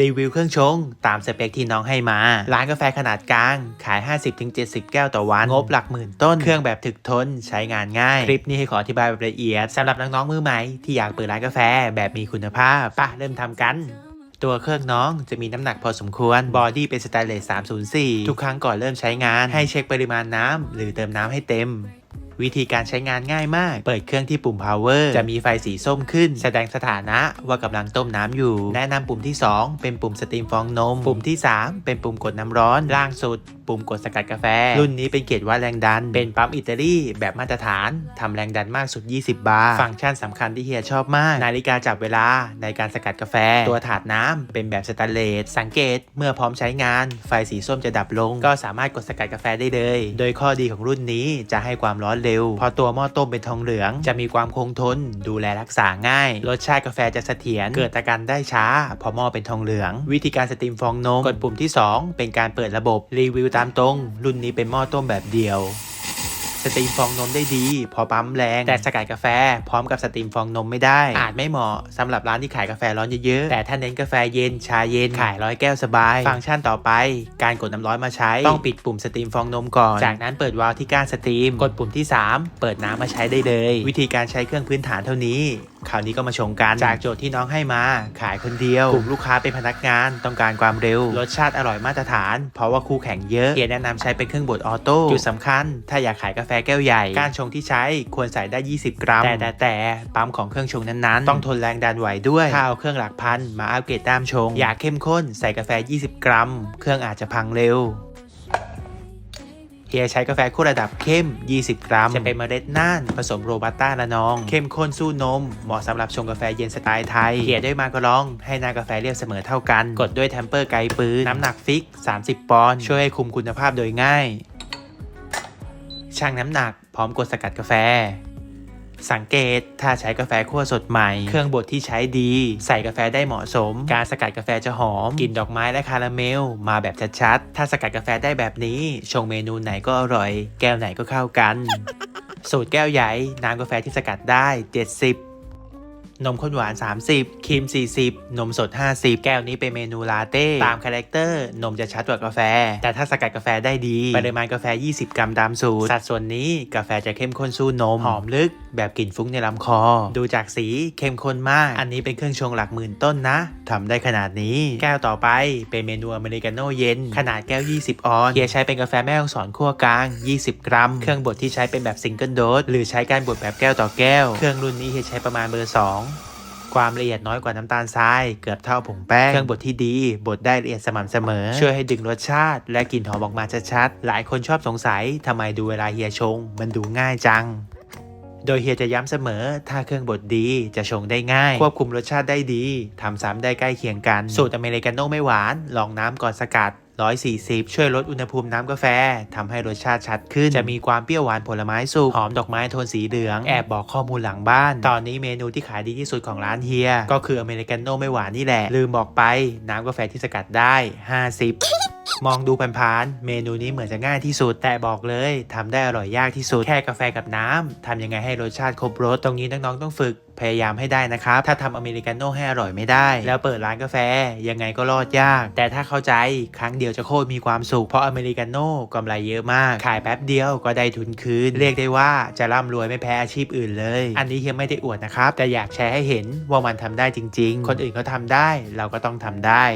รีวิวเครื่องชง ตามสเปคที่น้องให้มา ร้านกาแฟขนาดกลาง ขาย 50-70 แก้วต่อวัน งบหลักหมื่นต้น เครื่องแบบถึกทน ใช้งานง่าย คลิปนี้ให้ขออธิบายแบบละเอียดสำหรับน้องๆมือใหม่ ที่อยากเปิดร้านกาแฟแบบมีคุณภาพป่ะเริ่มทำกันตัวเครื่องน้องจะมีน้ำหนักพอสมควร บอดี้เป็นสแตนเลส 304 ทุกครั้งก่อนเริ่มใช้งานให้เช็คปริมาณน้ำหรือเติมน้ำให้เต็ม วิธีการใช้งานง่ายมาก เปิดเครื่องที่ปุ่ม power จะมีไฟสีส้มขึ้น แสดงสถานะว่ากำลังต้มน้ำอยู่ แนะนำปุ่มที่ 2 เป็นปุ่มสตรีมฟองนม ปุ่มที่ 3 เป็นปุ่มกดน้ำร้อน ล่างสุด ปุ่มกดสกัดกาแฟ รุ่นนี้เป็นเกจวัดแรงดัน เป็นปั๊มอิตาลีแบบมาตรฐานทำแรงดันมากสุด 20 บาร์ ฟังก์ชันสำคัญที่เฮียชอบมาก นาฬิกาจับเวลาในการสกัดกาแฟ ตัวถาดน้ำเป็นแบบสแตนเลส สังเกตเมื่อพร้อมใช้งาน ไฟสีส้มจะดับลง ก็สามารถกดสกัดกาแฟได้เลย โดยข้อดีของรุ่นนี้จะให้ความร้อนเร็ว พอตัวหม้อต้มเป็นทองเหลือง จะมีความคงทน ดูแลรักษาง่าย รสชาติกาแฟจะเสถียร เกิดอาการได้ช้า พอหม้อเป็นทองเหลือง วิธีการสตรีมฟองนม กดปุ่มที่ 2 เป็นการเปิดระบบ รีวิวตามตรง รุ่นนี้เป็นหม้อต้มแบบเดียว สตรีมฟองนมได้ดี พอปั๊มแรง แต่สกัดกาแฟ พร้อมกับสตรีมฟองนมไม่ได้ อาจไม่เหมาะสำหรับร้านที่ขายกาแฟร้อนเยอะๆ แต่ถ้าเน้นกาแฟเย็นชาเย็นขายร้อยแก้วสบาย ฟังก์ชันต่อไป การกดน้ำร้อนมาใช้ ต้องปิดปุ่มสตรีมฟองนมก่อน จากนั้นเปิดวาล์วที่ก้านสตรีม กดปุ่มที่ 3 เปิดน้ำมาใช้ได้เลย วิธีการใช้เครื่องพื้นฐานเท่านี้คราวนี้ก็มาชมกัน จากโจทย์ที่น้องให้มา ขายคนเดียว กลุ่มลูกค้าเป็นพนักงานต้องการความเร็ว รสชาติอร่อยมาตรฐาน เพราะว่าคู่แข่งเยอะเฮียแนะนำใช้เป็นเครื่องบดออโต้จุดสำคัญ ถ้าอยากขายกาแฟแก้วใหญ่ การชงที่ใช้ควรใส่ได้ 20 กรัม แต่แต่แต่ปั๊มของเครื่องชงนั้นๆ ต้องทนแรงดันไหวด้วยถ้าเอาเครื่องหลักพันมาอัปเกรดด้ามชง อยากเข้มข้นใส่กาแฟ 20 กรัม เครื่องอาจจะพังเร็วเฮียใช้กาแฟคู่ระดับเข้ม 20 กรัม จะเป็นเมล็ดน่าน ผสมโรบัสต้าละนอง เข้มข้นสู้นม เหมาะสำหรับชงกาแฟเย็นสไตล์ไทยเฮียด้วยมากระลอง ให้หน้ากาแฟเรียบเสมอเท่ากัน กดด้วยแทมเปอร์ไกลปืน น้ำหนักฟิก 30 ปอนด์ ช่วยให้คุมคุณภาพโดยง่าย ชั่งน้ำหนัก พร้อมกดสกัดกาแฟ สังเกตถ้าใช้กาแฟคั่วสดใหม่ เครื่องบดที่ใช้ดี ใส่กาแฟได้เหมาะสม การสกัดกาแฟจะหอมกลิ่นดอกไม้และคาราเมล มาแบบชัดๆ ถ้าสกัดกาแฟได้แบบนี้ ชงเมนูไหนก็อร่อย แก้วไหนก็เข้ากัน สูตรแก้วใหญ่น้ำกาแฟที่สกัดได้ 70 นมข้นหวาน 30ครีม 40 นมสด 50 แก้วนี้เป็นเมนูลาเต้ ตามคาแรคเตอร์ นมจะชัดกว่ากาแฟ แต่ถ้าสกัดกาแฟได้ดี ปริมาณกาแฟ 20 กรัมตามสูตร สัดส่วนนี้กาแฟจะเข้มข้นสู้นม หอมลึก แบบกลิ่นฟุ้งในลำคอ ดูจากสีเข้มข้นมาก อันนี้เป็นเครื่องชงหลักหมื่นต้นนะทำได้ขนาดนี้ แก้วต่อไปเป็นเมนูอเมริกาโน่เย็น ขนาดแก้ว 20 ออนเฮียใช้เป็นกาแฟแม่ฮ่องสอนคั่วกลาง 20 กรัม เครื่องบดที่ใช้เป็นแบบซิงเกิลโดสหรือใช้การบดแบบแก้วต่อแก้ว เครื่องรุ่นนี้เฮียใช้ประมาณเบอร์ 2 ความละเอียดน้อยกว่าน้ำตาลทราย เกือบเท่าผงแป้ง เครื่องบดที่ดี บดได้ละเอียดสม่ำเสมอ ช่วยให้ดึงรสชาติ และกลิ่นหอมออกมาชัดๆ หลายคนชอบสงสัยทำไมดูเวลาเฮียชง มันดูง่ายจังโดยเฮียจะย้ำเสมอ ถ้าเครื่องบดดีจะชงได้ง่าย ควบคุมรสชาติได้ดี ทำซ้ำได้ใกล้เคียงกัน สูตรอเมริกาโน่ไม่หวาน ลองน้ำก่อนสกัด 140 ช่วยลดอุณหภูมิน้ำกาแฟทำให้รสชาติชัดขึ้น จะมีความเปรี้ยวหวานผลไม้สุก หอมดอกไม้โทนสีเหลือง แอบบอกข้อมูลหลังบ้าน ตอนนี้เมนูที่ขายดีที่สุดของร้านเฮีย ก็คืออเมริกาโน่ไม่หวานนี่แหละ ลืมบอกไป น้ำกาแฟที่สกัดได้ 50 มองดูผ่านๆเมนูนี้เหมือนจะง่ายที่สุด แต่บอกเลยทำได้อร่อยยากที่สุด แค่กาแฟกับน้ำทำยังไงให้รสชาติครบรสตรงนี้น้องๆต้องฝึกพยายามให้ได้นะครับ ถ้าทำอเมริกาโน่ให้อร่อยไม่ได้ แล้วเปิดร้านกาแฟยังไงก็รอดยาก แต่ถ้าเข้าใจครั้งเดียวจะโคตรมีความสุข เพราะอเมริกาโน่กำไรเยอะมาก ขายแป๊บเดียวก็ได้ทุนคืน เรียกได้ว่าจะร่ำรวยไม่แพ้อาชีพอื่นเลย อันนี้เฮียไม่ได้อวดนะครับ แต่อยากแชร์ให้เห็นว่ามันทำได้จริง ๆ คนอื่นเขาทำได้เราก็ต้องทำได้